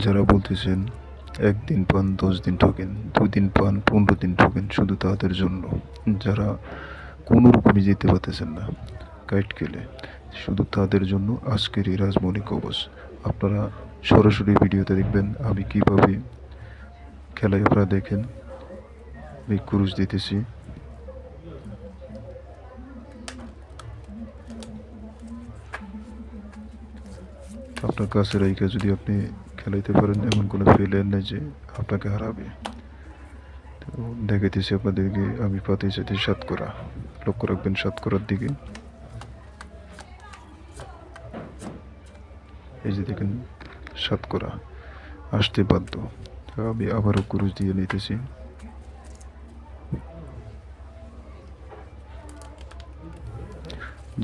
যারা বলতেছেন, একদিন পান, দশ দিন ঠকেন, দুদিন পান, পনেরো দিন ঠকেন শুধু তাদের জন্য। যারা কোনো রকমই যেতে পারতেছেন না, কাইট খেলে শুধু তাদের জন্য আজকের এই রাজমৌলি কবচ আপনারা সরাসরি ভিডিওতে দেখবেন আমি কীভাবে খেলায় আপনারা দেখেন। আমি ক্রুশ দিতেছি। আপনার কাছে রাইকা যদি আপনি খেলাইতে পারেন, এমন কোনো প্লেয়ার নেই যে আপনাকে হারাবে। তো দেখাইতেছি আপনাদেরকে, আমি পাতে সাথে সাত করা লক্ষ্য রাখবেন সাত করার দিকে। এই যে দেখেন সাত করা আসতে বাধ্য। আমি আবারও ক্রুশ দিয়ে নিতেছি।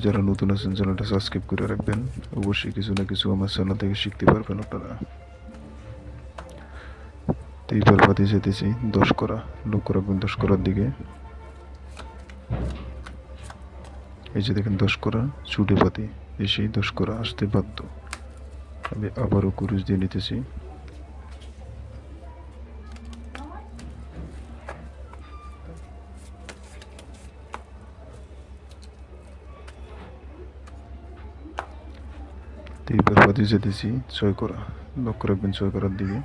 যারা নতুন আছেন, চ্যানেলটা সাবস্ক্রাইব করে রাখবেন। অবশ্যই কিছু না কিছু আমার চ্যানেল থেকে শিখতে পারবেন আপনারা। তো এইবার পাতি যেতেছি দশ করা লক্ষ্য রাখবেন দশ করার দিকে। এই যে দেখেন দশ করা, ছুটে পাতি এসেই দশ করা, আসতে বাধ্য। আমি আবারও কুরুশ দিয়ে নিতেছি। এইবার পাতি যেতেছি, ছয় করা লক্ষ্য রাখবেন ছয় করার দিকে।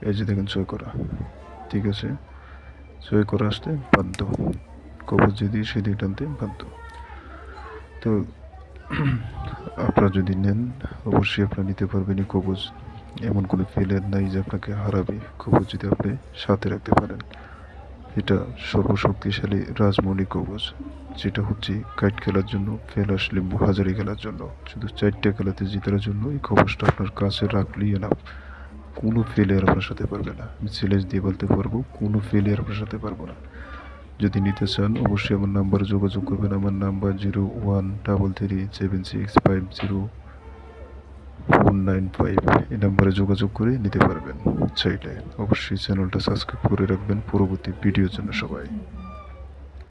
এই যে দেখেন, সই করা। ঠিক আছে? সই করা আসতে বাধ্য। কবচ যেদিকে সেদিকে টানতে বাধ্য। তো আপনারা যদি নেন, অবশ্যই আপনারা নিতে পারবেন কবচ এমন কোনো প্লেয়ার নাই যে আপনাকে হারাবে। কবচ যদি আপনি সাথে রাখতে পারেন। এটা সর্বশক্তিশালী রাজমণি কবজ। যেটা হচ্ছে কাইট খেলার জন্য ফেলাস লিম্বু হাজারি খেলার জন্য। শুধু চারটে খেলাতে জেতার জন্য এই কবচটা আপনার কাছে রাখলেই না কোনো ফেলিয়ার সাথে পারবে না। আমি চ্যালেঞ্জ দিয়ে বলতে পারব, কোনো ফেলিয়ার সাথে পারব না। যদি নিতে চান, অবশ্যই আমার নাম্বারে যোগাযোগ করবেন। আমার number zero one double three seven six five zero four nine five এই নাম্বারে যোগাযোগ করে নিতে পারবেন। চাইলে অবশ্যই চ্যানেলটা সাবস্ক্রাইব করে রাখবেন। পরবর্তী ভিডিওর জন্য সবাই।